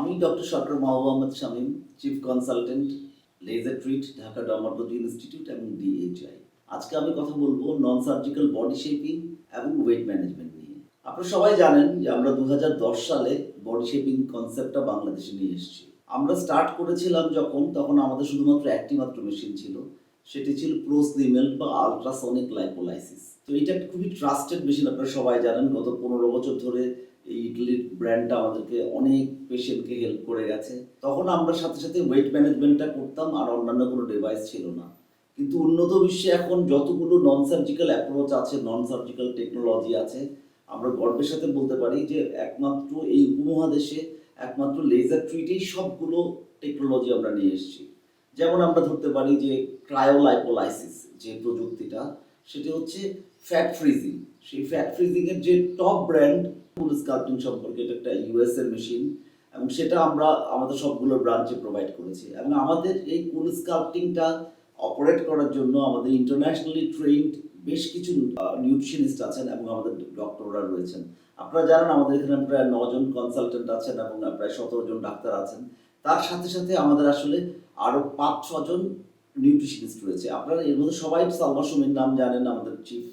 আমি doctor Sarkar Mahbub Ahmed Shamim chief consultant laser treat Dhaka dermatology institute এবং DHI আজকে আমি কথা বলব নন সার্জিক্যাল বডি শেপিং এবং ওয়েট ম্যানেজমেন্ট নিয়ে। আপনারা সবাই জানেন যে আমরা দু হাজার দশ সালে বডি শেপিং কনসেপ্টটা বাংলাদেশে নিয়ে এসেছি। আমরা স্টার্ট করেছিলাম যখন, তখন আমাদের শুধুমাত্র একটি মাত্র মেশিন ছিল, সেটি ছিল প্রোসনিমেল বা আলট্রাসনিক লাইপোলাইসিস তো এটা খুবই ট্রাস্টেড মেশিন আপনারা সবাই জানেন, গত পনেরো বছর ধরে এই ইডলির ব্র্যান্ডটা আমাদেরকে অনেক পেশেন্টকে হেল্প করে গেছে। তখন আমরা সাথে সাথে ওয়েট ম্যানেজমেন্টটা করতাম আর অন্যান্য কোনো ডিভাইস ছিল না। কিন্তু উন্নত বিশ্বে এখন যতগুলো নন সার্জিক্যাল অ্যাপ্রোচ আছে নন সার্জিক্যাল টেকনোলজি আছে, আমরা গর্বের সাথে বলতে পারি যে একমাত্র এই উপমহাদেশে একমাত্র লেজার ট্রিটেই সবগুলো টেকনোলজি আমরা নিয়ে এসেছি। যেমন আমরা ধরতে পারি যে ক্রায়োলাইপোলাইসিস যে প্রযুক্তিটা, সেটি হচ্ছে ফ্যাট ফ্রিজিং সেই ফ্যাট ফ্রিজিংয়ের যে টপ ব্র্যান্ড ফুল স্কাল্পিং সম্পর্কে এটা একটা ইউএস এর মেশিন এবং সেটা আমরা আমাদের সবগুলো ব্রাঞ্চে প্রোভাইড করেছি। এবং আমাদের এই কুল স্কাল্পটিংটা অপারেট করার জন্য আমাদের ইন্টারন্যাশনালি ট্রেন্ড বেশ কিছু নিউট্রিশনিস্ট আছেন এবং আমাদের ডক্টররা রয়েছেন। আপনারা জানেন আমাদের এখানে প্রায় নজন কনসালটেন্ট আছেন এবং প্রায় সতেরো জন ডাক্তার আছেন। তার সাথে সাথে আমাদের আসলে আরও পাঁচ ছজন নিউট্রিশনিস্ট রয়েছে। আপনারা এর মধ্যে সবাই সালমা সুমির নাম জানেন, আমাদের চিফ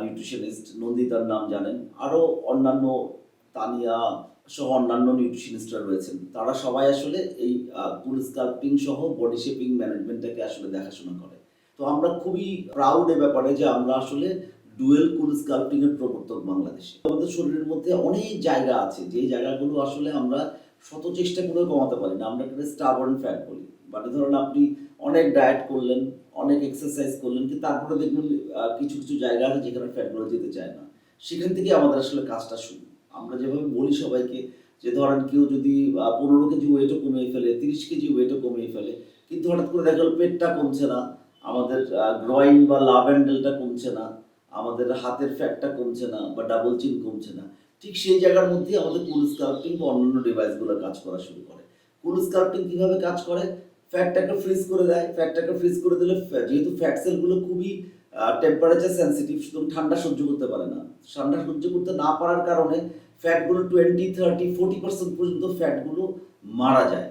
নিউট্রিশনিস্ট নন্দিতার নাম জানেন। আরও অন্যান্য তানিয়া সহ অন্যান্য নিউট্রিশনিস্টরা রয়েছেন। তারা সবাই আসলে এই কুল স্কাল্পিং সহ বডি শেপিং ম্যানেজমেন্টটাকে আসলে দেখাশোনা করে। তো আমরা খুবই প্রাউড এ ব্যাপারে যে আমরা আসলে ডুয়েল কুল স্কাল্পিং এর প্রবর্তক বাংলাদেশে। আমাদের শরীরের মধ্যে অনেক জায়গা আছে। যে জায়গাগুলো আসলে আমরা শত চেষ্টা করে কমাতে পারি না আমরা এটাকে স্টাবার্ন ফ্যাট বলি। মানে ধরুন আপনি অনেক ডায়েট করলেন, অনেক এক্সারসাইজ করলেন, কিন্তু তারপরে দেখবেন কিছু কিছু জায়গা আছে যেখানে ফ্যাটগুলো যেতে চায় না। সেখান থেকে আমাদের আসলে কাজটা শুরু। আমরা যেভাবে বলি সবাইকে যে, ধরেন কেউ যদি পনেরো কেজি ওয়েটও কমিয়ে ফেলে, তিরিশ কেজি ওয়েটও কমিয়ে ফেলে, কিন্তু হঠাৎ করে দেখা গেল পেটটা কমছে না, আমাদের গ্রয়েন বা লাভ হ্যান্ডেলটা কমছে না, আমাদের হাতের ফ্যাটটা কমছে না বা ডাবল চিন কমছে না। ঠিক সেই জায়গার মধ্যে আমাদের কুল স্কাল্পটিং বা অন্যান্য ডিভাইসগুলো কাজ করা শুরু করে। কুল স্কাল্পটিং কীভাবে কাজ করে? ফ্যাটটাকে ফ্রিজ করে দেয়। ফ্যাটটাকে ফ্রিজ করে দিলে যেহেতু ফ্যাট সেলগুলো খুবই টেম্পারেচার সেন্সিটিভ সুতরাং ঠান্ডা সহ্য করতে পারে না। ঠান্ডা সহ্য করতে না পারার কারণে ফ্যাটগুলো টোয়েন্টি থার্টি ফোর্টি পার্সেন্ট পর্যন্ত ফ্যাটগুলো মারা যায়।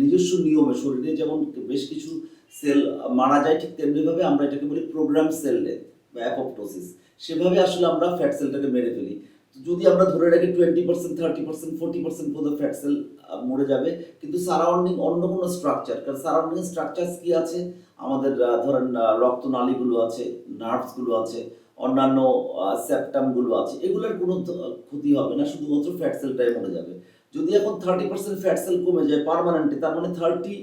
নিজস্ব নিয়মে শরীরে যেমন বেশ কিছু সেল মারা যায়, ঠিক তেমনিভাবে আমরা এটাকে বলি প্রোগ্রাম সেল ডেথ বা অ্যাপোপ্টোসিস সেভাবে আসলে আমরা ফ্যাট সেলটাকে মেরে ফেলি। যদি আমরা ধরে রাখি twenty percent thirty percent forty percent পর্যন্ত ফ্যাট সেল মরে যাবে, কিন্তু সারাউন্ডিং অন্য কোনো স্ট্রাকচার কারণ সারাউন্ডিং স্ট্রাকচার কি আছে? আমাদের ধরেন রক্তনালীগুলো আছে নার্ভসগুলো আছে, অন্যান্য সেপ্টামগুলো আছে, এগুলোর কোনো ক্ষতি হবে না, শুধুমাত্র ফ্যাট সেলটাই মরে যাবে। যদি এখন থার্টি পার্সেন্ট ফ্যাট সেল কমে যায় পার্মানেন্টলি তার মানে থার্টি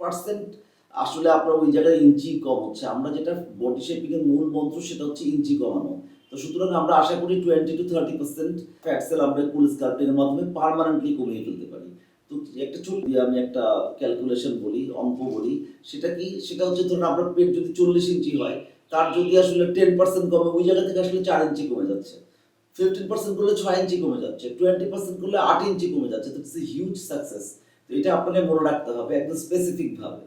পার্সেন্ট আসলে আপনার ওই জায়গায় ইঞ্চি কম হচ্ছে। আমরা যেটা বডি শেপিং এর মূল মন্ত্র, সেটা হচ্ছে ইঞ্চি কমানো। তো সুতরাং আমরা আশা করি twenty two thirty percent fat cell আমরা কুল স্কাল্পিং এর মাধ্যমে পার্মানেন্টলি কমিয়ে ফেলতে পারি। তো একটা ছোট দিয়ে আমি একটা ক্যালকুলেশন বলি, অঙ্ক বলি, সেটা কি? সেটা হচ্ছে ধরুন আপনার পেট যদি চল্লিশ ইঞ্চি হয়, তার যদি আসলে টেন পার্সেন্ট কমে, ওই জায়গা থেকে আসলে চার ইঞ্চি কমে যাচ্ছে। ফিফটিন পার্সেন্ট করলে ছয় ইঞ্চি কমে যাচ্ছে টোয়েন্টি পার্সেন্ট করলে আট ইঞ্চি কমে যাচ্ছে, তো ইটস হিউজ সাকসেস তো এটা আপনাকে মনে রাখতে হবে, একদম স্পেসিফিক ভাবে।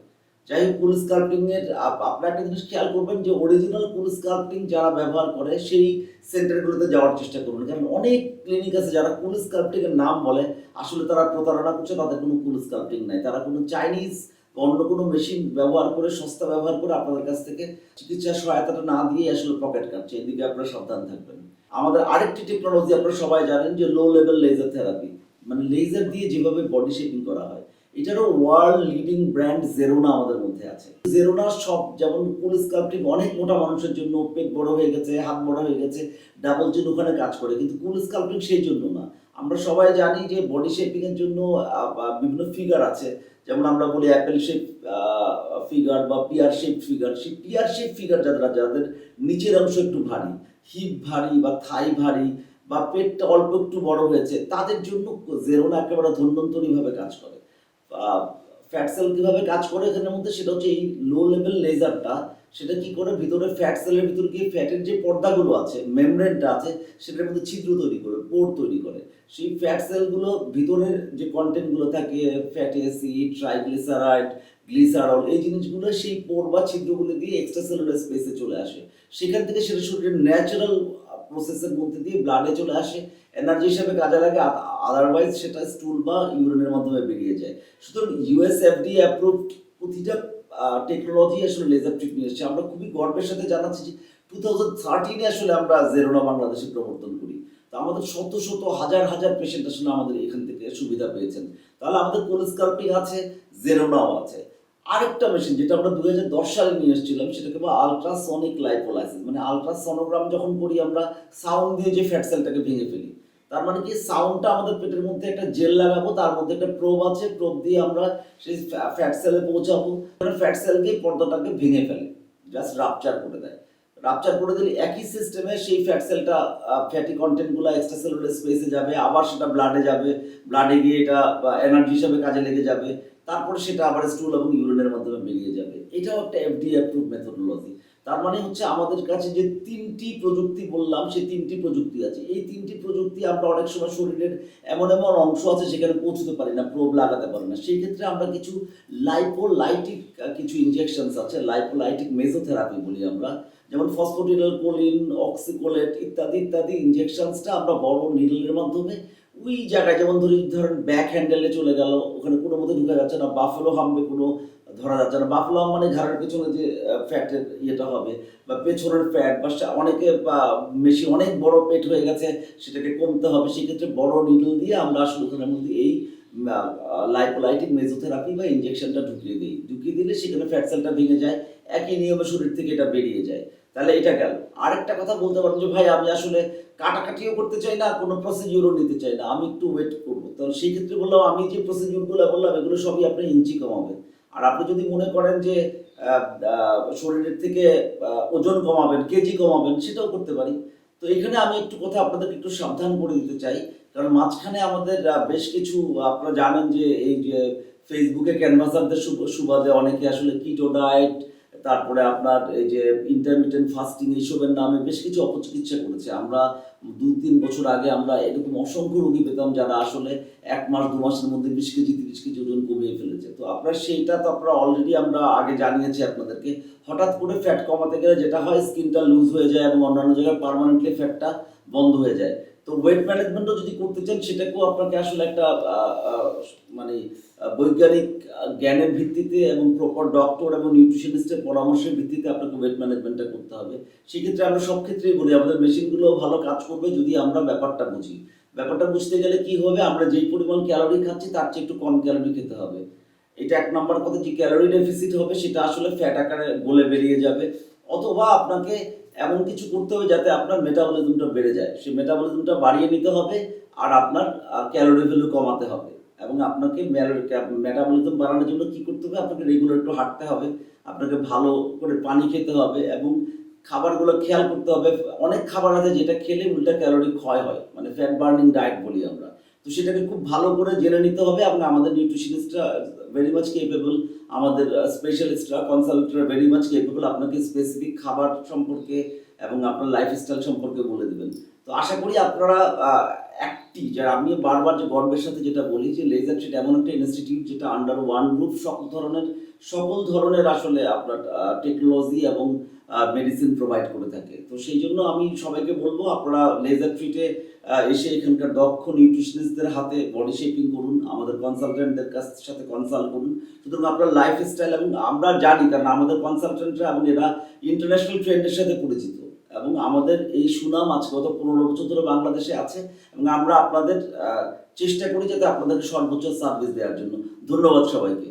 যাই হোক কুল স্কাল্পিং এর আপনারা একটা জিনিস খেয়াল করবেন যে অরিজিনাল কুল স্কাল্পিং যারা ব্যবহার করে, সেই সেন্টারগুলোতে যাওয়ার চেষ্টা করবেন কারণ অনেক ক্লিনিক আছে যারা কুল স্কাল্পটিং এর নাম বলে, আসলে তারা প্রতারণা করছে, তাদের কোনো কুল স্কাল্পটিং নাই। তারা কোনো চাইনিজ অন্য কোনো মেশিন ব্যবহার করে, সস্তা ব্যবহার করে আপনাদের কাছ থেকে চিকিৎসা সহায়তাটা না দিয়ে আসলে পকেট কাটছে। এদিকে আপনারা সাবধান থাকবেন। আমাদের আরেকটি টেকনোলজি আপনারা সবাই জানেন যে লো লেভেল লেজার থেরাপি মানে লেজার দিয়ে যেভাবে বডি শেপিং করা হয়। এটারও ওয়ার্ল্ড লিডিং ব্র্যান্ড জেরোনা আমাদের মধ্যে আছে। জেরোনা সব যেমন কুল স্কাল্পটিং অনেক মোটা মানুষের জন্য পেট বড় হয়ে গেছে, হাত বড় হয়ে গেছে ডাবল চিন ওখানে কাজ করে, কিন্তু কুল স্কাল্পটিং সেই জন্য না। আমরা সবাই জানি যে বডি শেপিং এর জন্য বিভিন্ন ফিগার আছে। যেমন আমরা বলি অ্যাপেল শেপ ফিগার বা পিয়ার শেপ ফিগার সেই পিয়ার শেপ ফিগার যারা, যাদের নিচের অংশ একটু ভারী হিপ ভারী বা থাই ভারী বা পেটটা অল্প একটু বড় হয়েছে, তাদের জন্য জেরোনা একেবারে ধন্যন্তরীভাবে কাজ করে। ফ্যাট সেল কীভাবে কাজ করে এখানের মধ্যে সেটা হচ্ছে এই লো লেভেল লেজারটা সেটা কি করে ভিতরে ফ্যাট সেলের ভিতরে গিয়ে ফ্যাটের যে পর্দাগুলো আছে মেমব্রেনটা আছে, সেটার মধ্যে ছিদ্র তৈরি করে পোর তৈরি করে। সেই ফ্যাট সেলগুলো ভিতরের যে কন্টেন্টগুলো থাকে ফ্যাটি অ্যাসিড ট্রাইগ্লিসারাইড গ্লিসারল এই জিনিসগুলো সেই পোর বা ছিদ্রগুলো দিয়ে এক্সট্রা সেলুলার স্পেসে চলে আসে। সেখান থেকে সেটা শরীরের ন্যাচারাল প্রসেসের মধ্যে দিয়ে ব্লাডে চলে আসে এনার্জি হিসেবে কাজে লাগে আদারওয়াইজ সেটা স্টুল বা ইউরিনের মাধ্যমে বেরিয়ে যায়। সুতরাং ইউএস এফডি অ্যাপ্রুভড প্রতিটা টেকনোলজি আসলে লেজার ট্রিট নিয়ে এসেছে। আমরা খুবই গর্বের সাথে জানাচ্ছি যে টু থাউজেন্ড থার্টিনে আসলে আমরা জেরোনা বাংলাদেশে প্রবর্তন করি। তো আমাদের শত শত হাজার হাজার পেশেন্ট আসলে আমাদের এখান থেকে সুবিধা পেয়েছেন। তাহলে আমাদের কোলস্কাল্পিং আছে? জেরোনাও আছে। আরেকটা মেশিন যেটা আমরা দু হাজার দশ সালে নিয়ে এসেছিলাম, সেটাকে বলা আলট্রাসনিক লাইপোলাইসিস মানে আলট্রাসনোগ্রাম যখন করি, আমরা সাউন্ড দিয়ে যে ফ্যাট সেলটাকে ভেঙে ফেলি। তার মানে কি সাউন্ডটা আমাদের পেটের মধ্যে একটা জেল লাগাবো, তার মধ্যে একটা প্রোব আছে প্রোব দিয়ে আমরা সেই ফ্যাট সেলে পৌঁছাবো। ফ্যাট সেল দিয়ে পর্দাটাকে ভেঙে ফেলে জাস্ট রাপচার করে দেয়। রাপচার করে দিলে একই সিস্টেমে সেই ফ্যাট সেলটা ফ্যাটি কন্টেন্টগুলো এক্সট্রা সেলুলার স্পেসে যাবে, আবার সেটা ব্লাডে যাবে। ব্লাডে গিয়ে এটা এনার্জি হিসাবে কাজে লেগে যাবে। তারপরে সেটা আবার স্টুল এবং ইউরিনের মাধ্যমে বেরিয়ে যাবে। এটাও একটা এফডি অ্যাপ্রুভ মেথোডোলজি তার মানে হচ্ছে আমাদের কাছে যে তিনটি প্রযুক্তি বললাম, সেই তিনটি প্রযুক্তি আছে। এই তিনটি প্রযুক্তি আমরা অনেক সময় শরীরের এমন এমন অংশ আছে সেখানে পৌঁছতে পারি না প্রোব লাগাতে পারি না। সেই ক্ষেত্রে আমরা কিছু লাইপোলাইটিক কিছু ইনজেকশনস আছে লাইপোলাইটিক মেজোথেরাপি বলি আমরা। যেমন ফসফোডিনাল কোলিন অক্সিকোলেট ইত্যাদি ইত্যাদি ইনজেকশনসটা আমরা বড় নিডলের মাধ্যমে ওই জায়গায়, যেমন ধরি ধরেন ব্যাক হ্যান্ডেলে চলে গেল, ওখানে কোনো মধ্যে ঢুকে যাচ্ছে না বাফেলো হামবে কোনো ধরা যাচ্ছে না। বাফেলো হাম মানে ঘাড়ের পেছনে যে ফ্যাটের ইয়েটা হবে, বা পেছনের ফ্যাট বা অনেকে, বা বেশি অনেক বড় পেট হয়ে গেছে, সেটাকে কমতে হবে। সেক্ষেত্রে বড় নিডল দিয়ে আমরা আসলে ওখানের মধ্যে এই লাইপোলাইটিক মেজোথেরাপি বা ইঞ্জেকশনটা ঢুকিয়ে দিই। ঢুকিয়ে দিলে সেখানে ফ্যাট সেলটা ভেঙে যায়, একই নিয়মে শরীর থেকে এটা বেরিয়ে যায়। তাহলে এটা গেল। আরেকটা কথা বলতে পারেন যে, ভাই, আমি আসলে কাটাকাটিও করতে চাই না, কোনো প্রসিডিউরও নিতে চাই না, আমি একটু ওয়েট করব। তাহলে সেই ক্ষেত্রে বললাম, আমি যে প্রসিডিউরগুলো বললাম, এগুলো সবই আপনি ইঞ্চি কমাবেন। আর আপনি যদি মনে করেন যে শরীরের থেকে ওজন কমাবেন, কেজি কমাবেন, সেটাও করতে পারি। তো এখানে আমি একটু কথা আপনাদেরকে একটু সাবধান করে দিতে চাই। কারণ মাঝখানে আমাদের বেশ কিছু, আপনারা জানেন যে, এই যে ফেসবুকে ক্যানভাসারদের সুব- সুবাদে অনেকে আসলে কিটো ডায়েট তারপরে আপনার এই যে ইন্টারমিডিয়েন্ট ফাস্টিং এইসবের নামে বেশ কিছু অপচিকিৎসা করেছে। আমরা দু তিন বছর আগে আমরা এরকম অসংখ্য রোগী পেতাম যারা আসলে এক মাস, দু মাসের মধ্যে বিশ কেজি, তিরিশ কেজি ওজন কমিয়ে ফেলেছে। তো আপনার সেইটা তো আপনারা অলরেডি আমরা আগে জানিয়েছি আপনাদেরকে। হঠাৎ করে ফ্যাট কমাতে গেলে যেটা হয় স্কিনটা লুজ হয়ে যায় এবং অন্যান্য জায়গায় পার্মানেন্টলি ফ্যাটটা বন্ধ হয়ে যায়। তো ওয়েট ম্যানেজমেন্টও যদি করতে চান, সেটাকেও আপনাকে আসলে একটা মানে বৈজ্ঞানিক জ্ঞানের ভিত্তিতে এবং প্রপার ডক্টর এবং নিউট্রিশনিস্টের পরামর্শের ভিত্তিতে আপনাকে ওয়েট ম্যানেজমেন্টটা করতে হবে। সেক্ষেত্রে আমরা সব ক্ষেত্রেই বলি, আমাদের মেশিনগুলো ভালো কাজ করবে যদি আমরা ব্যাপারটা বুঝি। ব্যাপারটা বুঝতে গেলে কি হবে, আমরা যেই পরিমাণ ক্যালোরি খাচ্ছি, তার চেয়ে একটু কম ক্যালোরি খেতে হবে। এটা এক নম্বর কথা, যে ক্যালোরি ডেফিসিট হবে, সেটা আসলে ফ্যাট আকারে গলে বেরিয়ে যাবে। অথবা আপনাকে এমন কিছু করতে হবে যাতে আপনার মেটাবলিজমটা বেড়ে যায়। সেই মেটাবলিজমটা বাড়িয়ে নিতে হবে আর আপনার ক্যালোরি ভ্যালু কমাতে হবে। এবং আপনাকে মেটাবলিজম বাড়ানোর জন্য কি করতে হবে? আপনাকে রেগুলার একটু হাঁটতে হবে, আপনাকে ভালো করে পানি খেতে হবে এবং খাবারগুলো খেয়াল করতে হবে। অনেক খাবার আছে যেটা খেলে উল্টা ক্যালোরি ক্ষয় হয় মানে ফ্যাট বার্নিং ডায়েট বলি আমরা। সেটাকে খুব ভালো করে জেনে নিতে হবে। এবং আমাদের নিউট্রিশনিস্টরা ভেরি মাচ কেপেবল আমাদের স্পেশালিস্টরা কনসালটেন্টরা ভেরি মাচ কেপেবল আপনাকে স্পেসিফিক খাবার সম্পর্কে এবং আপনার লাইফস্টাইল সম্পর্কে বলে দেবেন। তো আশা করি আপনারা একটি, যারা আমি বারবার যে গর্বের সাথে যেটা বলি যে লেজার ট্রিট এমন একটা ইনস্টিটিউট যেটা আন্ডার ওয়ান রুফ সকল ধরনের সকল ধরনের আসলে আপনার টেকনোলজি এবং মেডিসিন প্রোভাইড করে থাকে। তো সেই জন্য আমি সবাইকে বলব, আপনারা লেজার ট্রিটে এসে এখানকার দক্ষ নিউট্রিশনিস্টদের হাতে বডি শেপিং করুন, আমাদের কনসালটেন্টদের কাছ সাথে কনসাল্ট করুন। সুতরাং আপনার লাইফ স্টাইল এবং আমরা জানি, কারণ আমাদের কনসালটেন্টরা এবং এরা ইন্টারন্যাশনাল ট্রেন্ডের সাথে পরিচিত। এবং আমাদের এই সুনাম আজ গত পনেরো বছর ধরে বাংলাদেশে আছে এবং আমরা আপনাদের চেষ্টা করি যাতে আপনাদেরকে সর্বোচ্চ সার্ভিস দেওয়ার জন্য। ধন্যবাদ সবাইকে।